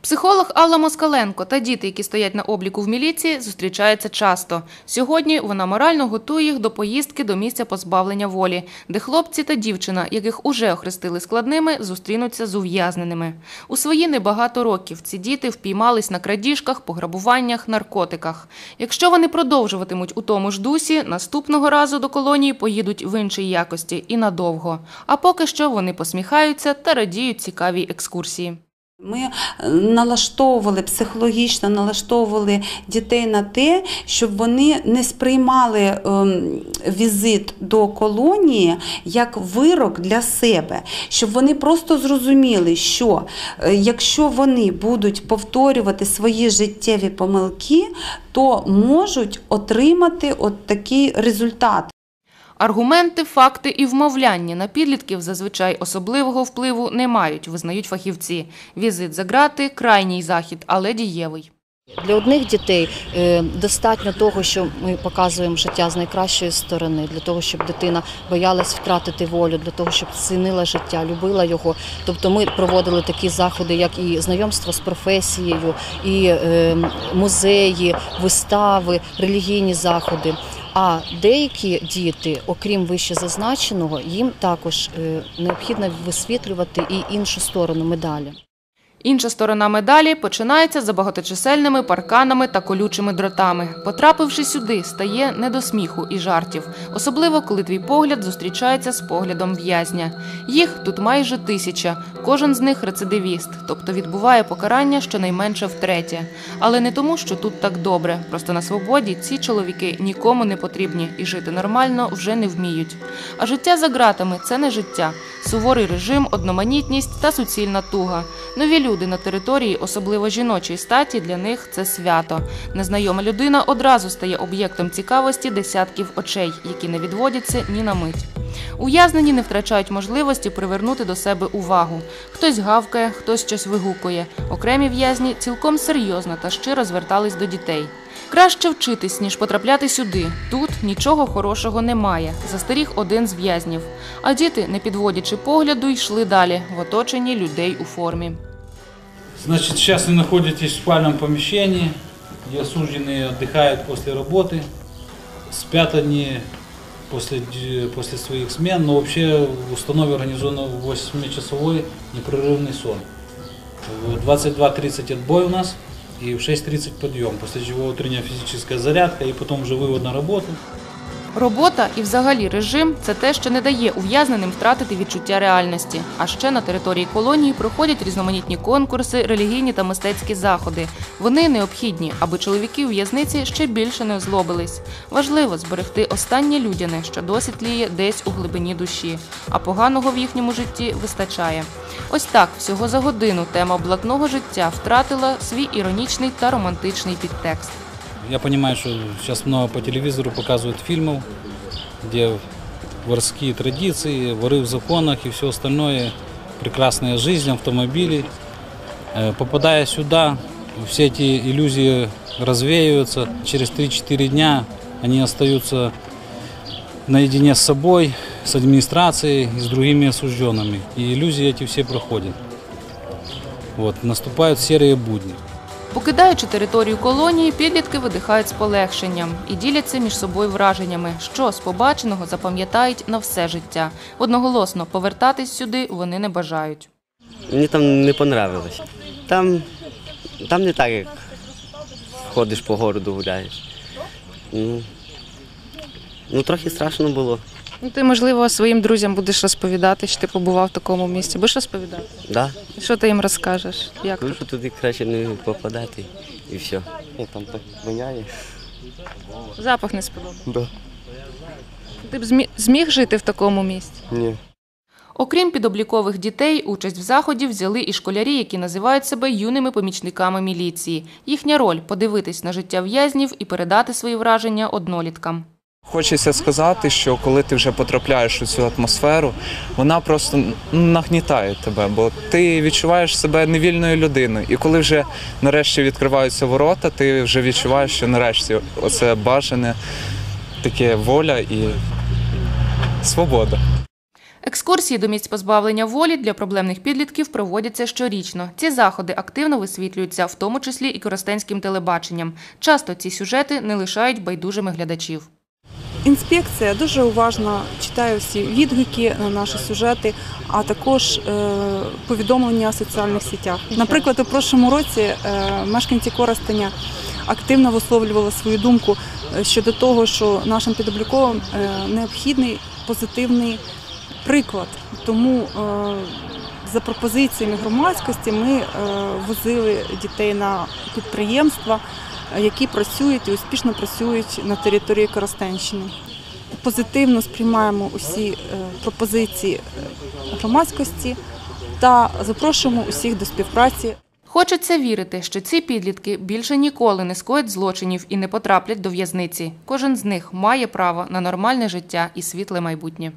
Психолог Алла Москаленко та діти, які стоять на обліку в міліції, зустрічаються часто. Сьогодні вона морально готує їх до поїздки до місця позбавлення волі, де хлопці та дівчина, яких уже охрестили складними, зустрінуться з ув'язненими. У свої небагато років ці діти впіймались на крадіжках, пограбуваннях, наркотиках. Якщо вони продовжуватимуть у тому ж дусі, наступного разу до колонії поїдуть в іншій якості і надовго. А поки що вони посміхаються та радіють цікавій екскурсії. Ми е, налаштовували психологічно налаштовували дітей на те, щоб вони не сприймали ем, візит до колонії як вирок для себе, щоб вони просто зрозуміли, що е, якщо вони будуть повторювати свої життєві помилки, то можуть отримати от такий результат. Аргументи, факти і вмовляння на підлітків зазвичай особливого впливу не мають, визнають фахівці. Візит за грати – крайній захід, але дієвий. Для одних дітей е, достатньо того, що ми показуємо життя з найкращої сторони, для того, щоб дитина боялась втратити волю, для того, щоб цінила життя, любила його. Тобто ми проводили такі заходи, як і знайомство з професією, і е, музеї, вистави, релігійні заходи. А деякі діти, окрім вище зазначеного, їм також е, необхідно висвітлювати і іншу сторону медалі. Інша сторона медалі починається за багаточисельними парканами та колючими дротами. Потрапивши сюди, стає не до сміху і жартів, особливо коли твій погляд зустрічається з поглядом в'язня. Їх тут майже тисяча, кожен з них рецидивіст, тобто відбуває покарання щонайменше втретє. Але не тому, що тут так добре. Просто на свободі ці чоловіки нікому не потрібні і жити нормально вже не вміють. А життя за ґратами це не життя. Суворий режим, одноманітність та суцільна туга. Нові люди на території, особливо жіночої статі, для них це свято. Незнайома людина одразу стає об'єктом цікавості десятків очей, які не відводяться ні на мить. Ув'язнені не втрачають можливості привернути до себе увагу. Хтось гавкає, хтось щось вигукує. Окремі в'язні цілком серйозно та щиро звертались до дітей. Краще вчитись, ніж потрапляти сюди. Тут нічого хорошого немає. Застеріг один з в'язнів. А діти, не підводячи погляду, йшли далі в оточенні людей у формі. Значит, сейчас вы находитесь в спальном помещении, где осужденные отдыхают после работы. Спят они после, д- после своих смен, но вообще в установе организован 8-часовой непрерывный сон. В 22.30 отбой у нас и в 6.30 подъем, после чего утренняя физическая зарядка и потом уже вывод на работу. Робота і взагалі режим це те, що не дає ув'язненим втратити відчуття реальності. А ще на території колонії проходять різноманітні конкурси, релігійні та мистецькі заходи. Вони необхідні, аби чоловіки у в'язниці ще більше не озлобились. Важливо зберегти останнє людяне, що досі тліє десь у глибині душі, а поганого в їхньому житті вистачає. Ось так всього за годину тема блатного життя втратила свій іронічний та романтичний підтекст. Я понимаю, что сейчас много по телевизору показывают фильмов, где ворские традиции, воры в законах и все остальное, прекрасная жизнь, автомобили. Э, Попадая сюда, все эти иллюзии развеиваются. Через 3-4 дня они остаются наедине с собой, с администрацией с другими осужденными. И иллюзии эти все проходят. Вот, наступают серые будни. Покидаючи територію колонії, підлітки видихають з полегшенням і діляться між собою враженнями, що з побаченого запам'ятають на все життя. Одноголосно повертатись сюди вони не бажають. Мені там не понравилось. Там, там не так, як ходиш по городу, гуляєш. Ну, ну трохи страшно було. Ну, ти, можливо, своїм друзям будеш розповідати, що ти побував в такому місці. Будеш розповідати? Да? Що ти їм розкажеш? Як Кажу, що туди краще не попадати і все. Ну, там так воняє. Запах не сподобався. Да. Ти б змі- зміг жити в такому місці? Ні. Окрім підоблікових дітей, участь в заході взяли і школярі, які називають себе юними помічниками міліції. Їхня роль подивитись на життя в'язнів і передати свої враження одноліткам. Хочеться сказати, що коли ти вже потрапляєш у цю атмосферу, вона просто нагнітає тебе, бо ти відчуваєш себе невільною людиною. І коли вже нарешті відкриваються ворота, ти вже відчуваєш, що нарешті оце бажане, таке воля і свобода. Екскурсії до місць позбавлення волі для проблемних підлітків проводяться щорічно. Ці заходи активно висвітлюються, в тому числі і коростенським телебаченням. Часто ці сюжети не лишають байдужими глядачів. Інспекція дуже уважно читає всі відгуки на наші сюжети, а також е, повідомлення у соціальних сетях. Наприклад, у прошлому році е, мешканці Коростеня активно висловлювали свою думку е, щодо того, що нашим підобліковим е, необхідний позитивний приклад. Тому е, за пропозиціями громадськості ми е, возили дітей на підприємства, е, які працюють і успішно працюють на території Коростенщини. Позитивно сприймаємо усі е, пропозиції е, громадськості та запрошуємо усіх до співпраці. Хочеться вірити, що ці підлітки більше ніколи не скоять злочинів і не потраплять до в'язниці. Кожен з них має право на нормальне життя і світле майбутнє.